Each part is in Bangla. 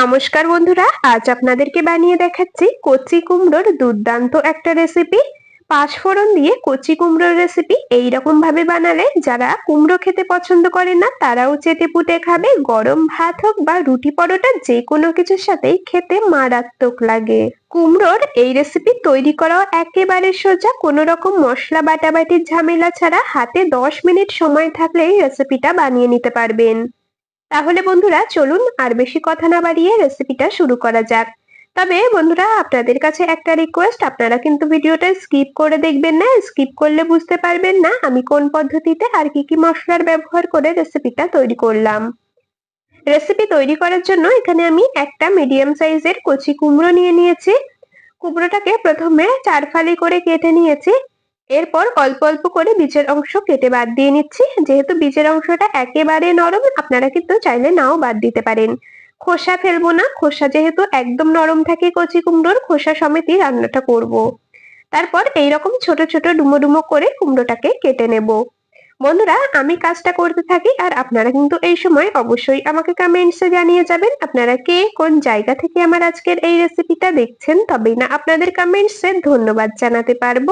নমস্কার বন্ধুরা, আজ আপনাদেরকে বানিয়ে দেখাচ্ছি কচি কুমড়োর দুর্দান্ত একটা রেসিপি পাঁচফোড়ন দিয়ে কচি কুমড়োর রেসিপি এই রকম ভাবে বানালে যারা কুমড়ো খেতে পছন্দ করে না, তারাও চেটে পুটে খাবে। গরম ভাত হোক বা রুটি পরোটা যে কোনো কিছুর সাথেই খেতে মারাত্মক লাগে। কুমড়োর এই রেসিপি তৈরি করাও একেবারে সোজা। কোনো রকম মশলা বাটাবাটির ঝামেলা ছাড়া হাতে দশ মিনিট সময় থাকলেই রেসিপিটা বানিয়ে নিতে পারবেন। তাহলে বন্ধুরা, চলুন আর বেশি কথা না বাড়িয়ে রেসিপিটা শুরু করা যাক। তবে বন্ধুরা, আপনাদের কাছে একটা রিকোয়েস্ট আপনারা কিন্তু ভিডিওটা স্কিপ করে দেখবেন না স্কিপ করলে বুঝতে পারবেন না আমি কোন পদ্ধতিতে আর কি কি মশলার ব্যবহার করে রেসিপিটা তৈরি করলাম। রেসিপি তৈরি করার জন্য এখানে আমি একটা মিডিয়াম সাইজের কচি কুমড়ো নিয়ে নিয়েছি। কুমড়োটাকে প্রথমে চার ফালি করে কেটে নিয়েছি। এরপর অল্প অল্প করে বীজের অংশ কেটে বাদ দিয়ে নিচ্ছি। যেহেতু বীজের অংশটা একেবারে নরম, আপনারা কিন্তু চাইলে নাও বাদ দিতে পারেন। খোসা ফেলব না, খোসা যেহেতু একদম নরম থাকে কচি কুমড়োর, খোসা সমেতই রান্নাটা করব। তারপর এইরকম ছোট ছোট ডুমো ডুমো করে কুমড়োটাকে কেটে নেব। বন্ধুরা, আমি কাজটা করতে থাকি আর আপনারা কিন্তু এই সময় অবশ্যই আমাকে কমেন্টসে জানিয়ে যাবেন আপনারা কে কোন জায়গা থেকে আমার আজকের এই রেসিপিটা দেখছেন। তবেই না, আপনাদের কমেন্টসে ধন্যবাদ জানাতে পারব।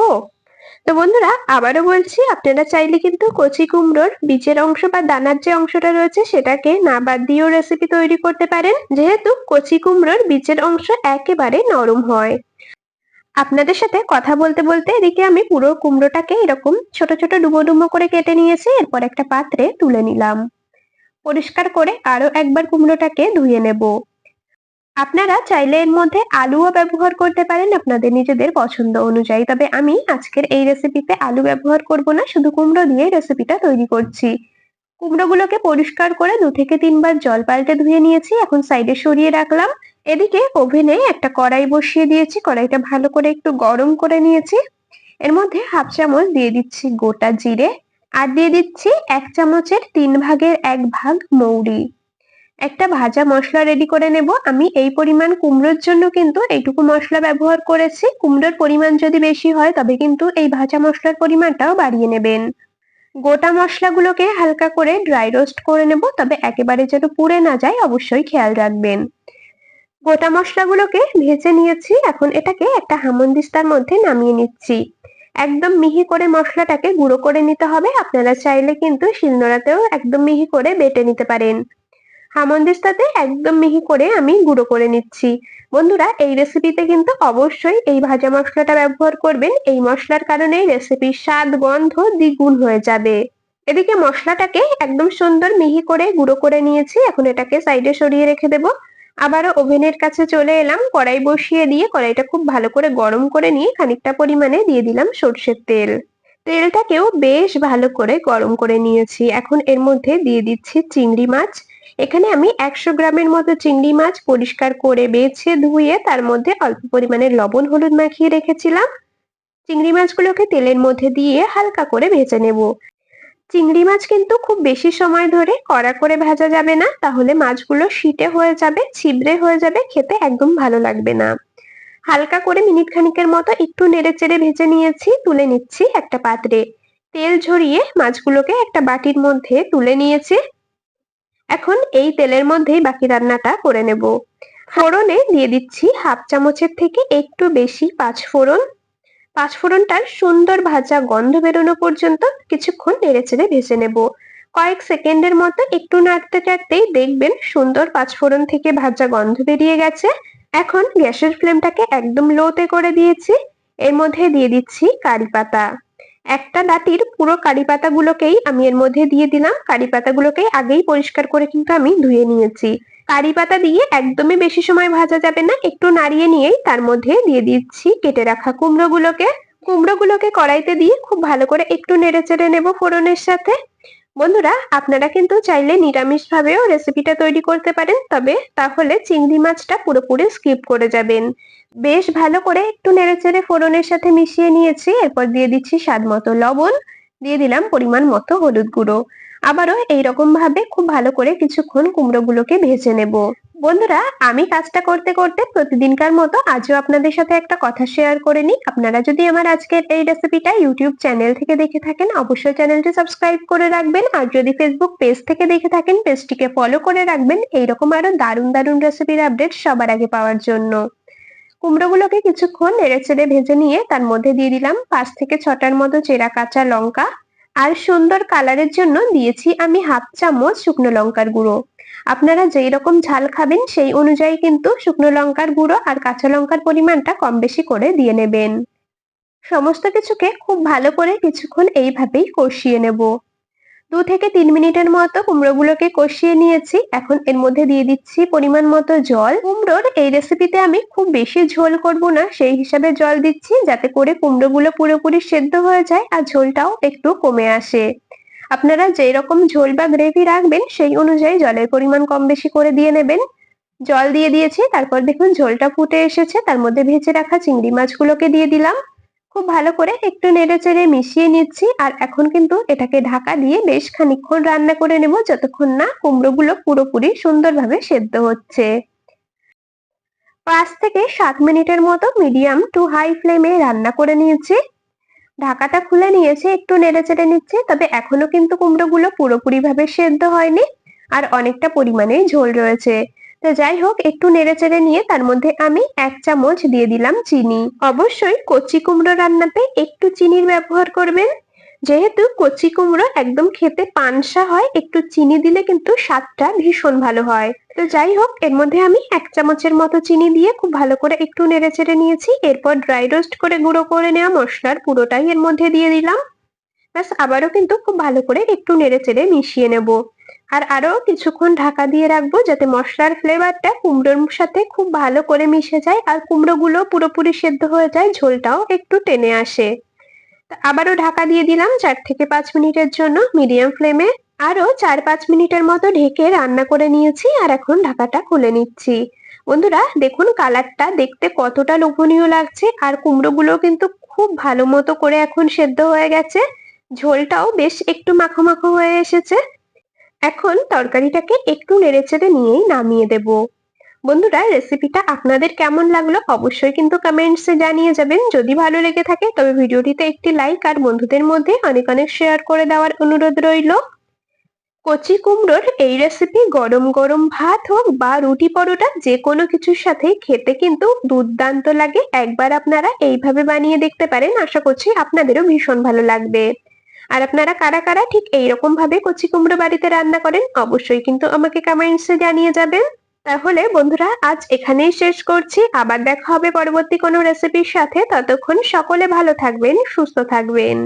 তো বন্ধুরা, আবারও বলছি, আপনারা চাইলে কিন্তু কচি কুমড়োর বীজের অংশ বা দানার যে অংশটা রয়েছে, সেটাকে না বাদ দিয়েও রেসিপি তৈরি করতে পারেন। যেহেতু কচি কুমড়োর বীজের অংশ একেবারে নরম হয়। আপনাদের সাথে কথা বলতে বলতে এদিকে আমি পুরো কুমড়োটাকে এরকম ছোট ছোট ডুবো ডুবো করে কেটে নিয়েছি, এরপর একটা পাত্রে তুলে নিলাম। পরিষ্কার করে আরও একবার কুমড়োটাকে ধুয়ে নেব। আপনারা চাইলে এর মধ্যে আলুও ব্যবহার করতে পারেন আপনাদের নিজেদের পছন্দ অনুযায়ী। তবে আমি আজকের এই রেসিপিতে আলু ব্যবহার করব না, শুধু কুমড়ো দিয়ে রেসিপিটা তৈরি করছি। কুমড়োগুলোকে পরিষ্কার করে দু থেকে তিনবার জল পাল্টে ধুয়ে নিয়েছি, এখন সাইডে সরিয়ে রাখলাম। এদিকে ওভেনে একটা কড়াই বসিয়ে দিয়েছি, কড়াইটা ভালো করে একটু গরম করে নিয়েছি। এর মধ্যে হাফ চামচ দিয়ে দিচ্ছি গোটা জিরে, আর দিয়ে দিচ্ছি এক চামচের তিন ভাগের এক ভাগ মৌরি। একটা ভাজা মশলা রেডি করে নেব। আমি এই পরিমাণ কুমড়োর জন্য কিন্তু এইটুকু মশলা ব্যবহার করেছি। কুমড়োর পরিমাণ যদি বেশি হয়, তবে কিন্তু এই ভাজা মশলার পরিমাণটাও বাড়িয়ে নেবেন। গোটা মশলাগুলোকে হালকা করে ড্রাই রোস্ট করে নেব, তবে একেবারে যেন পুড়ে না যায়, অবশ্যই খেয়াল রাখবেন। গোটা মশলাগুলোকে ভেজে নিয়েছি। এখন এটাকে একটা হামন্দিস্তার মধ্যে নামিয়ে নিচ্ছি। একদম মিহি করে মশলাটাকে গুঁড়ো করে নিতে হবে। আপনারা চাইলে কিন্তু শিলনোড়াতেও একদম মিহি করে বেটে নিতে পারেন। হামন্দিস্তাতে একদম মিহি করে আমি গুঁড়ো করে নিচ্ছি। বন্ধুরা, এই রেসিপিতে কিন্তু অবশ্যই এই ভাজা মশলাটা ব্যবহার করবেন। এই মশলার কারণে রেসিপির স্বাদ, গন্ধ দ্বিগুণ হয়ে যাবে। এদিকে মশলাটাকে একদম সুন্দর মিহি করে গুঁড়ো করে নিয়েছি। এখন এটাকে সাইডে সরিয়ে রেখে দেব। আবারও ওভেনের কাছে চলে এলাম। কড়াই বসিয়ে দিয়ে কড়াইটা খুব ভালো করে গরম করে নিয়ে খানিকটা পরিমাণে দিয়ে দিলাম সর্ষের তেল। তেলটাকেও বেশ ভালো করে গরম করে নিয়েছি। এখন এর মধ্যে দিয়ে দিচ্ছি চিংড়ি মাছ। এখানে আমি একশো গ্রামের মতো চিংড়ি মাছ পরিষ্কার করে বেছে ধুয়ে তার মধ্যে অল্প পরিমাণে লবণ, হলুদ মাখিয়ে রেখেছিলাম। চিংড়ি মাছগুলোকে তেলের মধ্যে দিয়ে হালকা করে ভেজে নেব। চিংড়ি মাছ কিন্তু খুব বেশি সময় ধরে কড়া করে ভাজা যাবে না। তাহলে মাছগুলো শীতে হয়ে যাবে, ছিবড়ে হয়ে যাবে, খেতে একদম ভালো লাগবে না। হালকা করে মিনিট খানিকের মতো একটু নেড়ে চেড়ে ভেজে নিয়েছি, তুলে নিচ্ছি একটা পাত্রে। তেল ঝরিয়ে মাছগুলোকে একটা বাটির মধ্যে তুলে নিয়েছি। এখন এই তেলের মধ্যেই বাকি রান্নাটা করে নেব। ফোড়নে দিয়ে দিচ্ছি হাফ চামচের থেকে একটু বেশি পাঁচ ফোড়ন। পাঁচ ফোড়নটার সুন্দর ভাজা গন্ধ বেরোনো পর্যন্ত কিছুক্ষণ নেড়ে চেড়ে ভেজে নেব। কয়েক সেকেন্ডের মতো একটু নাড়তে চাড়তেই দেখবেন সুন্দর পাঁচ ফোড়ন থেকে ভাজা গন্ধ বেরিয়ে গেছে। এখন গ্যাসের ফ্লেমটাকে একদম লোতে করে দিয়েছি। এর মধ্যে দিয়ে দিচ্ছি কারি পাতা। একটা ডাটির পুরো কারি পাতাগুলোকেই আমি এর মধ্যে দিয়ে দিলাম। কারি পাতাগুলোকে আগেই পরিষ্কার করে কিন্তু আমি ধুয়ে নিয়েছি। কারি পাতা দিয়ে একদমই বেশি সময় ভাজা যাবে না। একটু নাড়িয়ে নিয়েই তার মধ্যে দিয়ে দিচ্ছি কেটে রাখা কুমড়োগুলোকে। কুমড়োগুলোকে কড়াইতে দিয়ে খুব ভালো করে একটু নেড়ে চেড়ে নেব ফোড়নের সাথে। বন্ধুরা, আপনারা কিন্তু চাইলে নিরামিষ ভাবেও রেসিপিটা তৈরি করতে পারেন, তবে তাহলে চিংড়ি মাছটা পুরোপুরি স্কিপ করে যাবেন। বেশ ভালো করে একটু নেড়েচেড়ে ফোড়নের সাথে মিশিয়ে নিয়েছি, এরপর দিয়ে দিচ্ছি স্বাদ মতো লবণ, দিয়ে দিলাম পরিমাণ মতো হলুদ গুঁড়ো। আবারও এইরকম ভাবে খুব ভালো করে কিছুক্ষণ কুমড়োগুলোকে ভেজে নেব। বন্ধুরা, আমি কাজটা করতে করতে প্রতিদিনকার মতো আজও আপনাদের সাথে একটা কথা শেয়ার করে নিই। আপনারা যদি আমার আজকের এই রেসিপিটা ইউটিউব চ্যানেল থেকে দেখে থাকেন, অবশ্যই চ্যানেলটি সাবস্ক্রাইব করে রাখবেন। আর যদি ফেসবুক পেজ থেকে দেখে থাকেন, পেজটিকে ফলো করে রাখবেন। এইরকম আরও দারুণ দারুণ রেসিপির আপডেট সবার আগে পাওয়ার জন্য। কুমড়োগুলোকে কিছুক্ষণ নেড়ে চেড়ে ভেজে নিয়ে তার মধ্যে দিয়ে দিলাম পাঁচ থেকে ছটার মতো চেরা কাঁচা লঙ্কা আর সুন্দর কালারের জন্য দিয়েছি আমি হাফ চামচ শুকনো লঙ্কার গুঁড়ো। আপনারা যেই রকম ঝাল খাবেন সেই অনুযায়ী কিন্তু শুকনো লঙ্কার গুঁড়ো আর কাঁচা লঙ্কার পরিমাণটা কম বেশি করে দিয়ে নেবেন। সমস্ত কিছুকে খুব ভালো করে কিছুক্ষণ এইভাবেই কষিয়ে নেব। দু থেকে তিন মিনিটের মতো কুমড়োগুলোকে কষিয়ে নিয়েছি। এখন এর মধ্যে দিয়ে দিচ্ছি পরিমাণ মতো জল। কুমড়োর এই রেসিপিতে আমি খুব বেশি ঝোল করব না, সেই হিসাবে জল দিচ্ছি যাতে করে কুমড়োগুলো পুরোপুরি সেদ্ধ হয়ে যায় আর ঝোলটাও একটু কমে আসে। আপনারা যেই রকম ঝোল বা গ্রেভি রাখবেন, সেই অনুযায়ী জলের পরিমাণ কম বেশি করে দিয়ে নেবেন। জল দিয়ে দিয়েছি, তারপর দেখুন ঝোলটা ফুটে এসেছে, তার মধ্যে ভেজে রাখা চিংড়ি মাছগুলোকে দিয়ে দিলাম। খুব ভালো করে একটু নেড়ে চেড়ে মিশিয়ে নিচ্ছি আর এখন কিন্তু এটাকে ঢাকা দিয়ে বেশ খানিকক্ষণ রান্না করে নেব যতক্ষণ না কুমড়োগুলো পুরোপুরি সুন্দরভাবে সেদ্ধ হচ্ছে। পাঁচ থেকে সাত মিনিটের মতো মিডিয়াম টু হাই ফ্লেমে রান্না করে নিয়েছি। ঢাকাটা খুলে নিয়েছে, একটু নেড়ে চেড়ে নিচ্ছি, তবে এখনও কিন্তু কুমড়োগুলো পুরোপুরি ভাবে সেদ্ধ হয়নি আর অনেকটা পরিমাণে ঝোল রয়েছে। তো যাই হোক, একটু নেড়ে চেড়ে নিয়ে তার মধ্যে আমি এক চামচ দিয়ে দিলাম চিনি। অবশ্যই কচি কুমড়ো রান্নাতে একটু চিনির ব্যবহার করবেন। যেহেতু কচি কুমড়ো একদম খেতে পানসা হয়, একটু চিনি দিলে কিন্তু স্বাদটা ভীষণ ভালো হয়। তো যাই হোক, এর মধ্যে আমি এক চামচের মতো চিনি দিয়ে খুব ভালো করে একটু নেড়ে চেড়ে নিয়েছি। এরপর ড্রাই রোস্ট করে গুঁড়ো করে নেওয়া মশলার পুরোটাই এর মধ্যে দিয়ে দিলাম। ব্যাস, আবারও কিন্তু খুব ভালো করে একটু নেড়ে চেড়ে মিশিয়ে নেব। আর আরও কিছুক্ষণ ঢাকা দিয়ে রাখব যাতে মশলার ফ্লেভারটা কুমড়োর সাথে খুব ভালো করে মিশে যায় আর কুমড়োগুলো পুরোপুরি সেদ্ধ হয়ে যায়, ঝোলটাও একটু টেনে আসে। আবারও ঢাকা দিয়ে দিলাম চার থেকে পাঁচ মিনিটের জন্য মিডিয়াম ফ্লেমে। আরও চার পাঁচ মিনিটের মতো ঢেকে রান্না করে নিয়েছি আর এখন ঢাকাটা খুলে নিচ্ছি। বন্ধুরা, দেখুন কালারটা দেখতে কতটা লোভনীয় লাগছে আর কুমড়োগুলো কিন্তু খুব ভালো মতো করে এখন সেদ্ধ হয়ে গেছে। ঝোলটাও বেশ একটু মাখো মাখো হয়ে এসেছে। এখন তরকারিটাকে একটু নেড়েচেড়ে নিয়েই নামিয়ে দেব। বন্ধুরা রেসিপিটা আপনাদের কেমন লাগল অবশ্যই কিন্তু কমেন্টসে জানিয়ে যাবেন। যদি ভালো লেগে থাকে, তবে ভিডিওটিতে একটি লাইক আর বন্ধুদের মধ্যে অনেক অনেক শেয়ার করে দেওয়ার অনুরোধ রইল। কচি কুমড়োর এই রেসিপি গরম গরম ভাত হোক বা রুটি পরোটা, যে কোনো কিছুর সাথে খেতে কিন্তু দুর্দান্ত লাগে। একবার আপনারা এইভাবে বানিয়ে দেখতে পারেন। আশা করছি আপনাদেরও ভীষণ ভালো লাগবে। আর আপনারা কারা কারা ঠিক এইরকম ভাবে কচি কুমড়ো বাড়িতে রান্না করেন, অবশ্যই কিন্তু আমাকে কমেন্টসে জানিয়ে যাবেন। তাহলে বন্ধুরা, আজ এখানেই শেষ করছি। আবার দেখা হবে পরবর্তী কোনো রেসিপির সাথে। ততক্ষণ সকলে ভালো থাকবেন, সুস্থ থাকবেন।